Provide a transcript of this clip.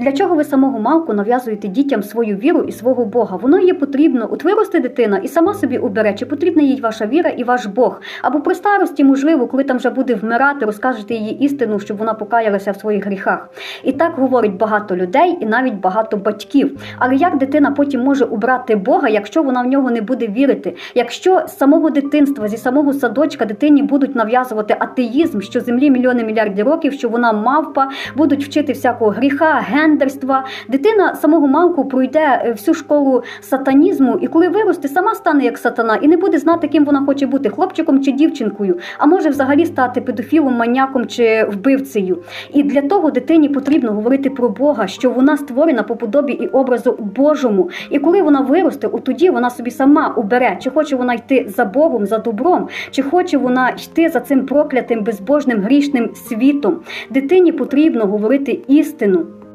Для чого ви самого малку нав'язуєте дітям свою віру і свого Бога? Воно їй потрібно. От виросте дитина і сама собі обере, чи потрібна їй ваша віра і ваш Бог. Або при старості, можливо, коли там вже буде вмирати, розкажете їй істину, щоб вона покаялася в своїх гріхах. І так говорить багато людей і навіть багато батьків. Але як дитина потім може обрати Бога, якщо вона в нього не буде вірити? Якщо з самого дитинства, зі самого садочка дитині будуть нав'язувати атеїзм, що землі мільйони мільярдів років, що вона мавпа, будуть вчити всякого гріха, гендерства. Дитина самого малку пройде е, всю школу сатанізму, і коли виросте, сама стане як сатана і не буде знати, ким вона хоче бути хлопчиком чи дівчинкою, а може взагалі стати педофілом, маньяком чи вбивцею. І для того дитині потрібно говорити про Бога, що вона створена по подобі і образу Божому. І коли вона виросте, от тоді вона собі сама обере, чи хоче вона йти за Богом, за добром, чи хоче вона йти за цим проклятим безбожним грішним світом. Дитині потрібно говорити істину.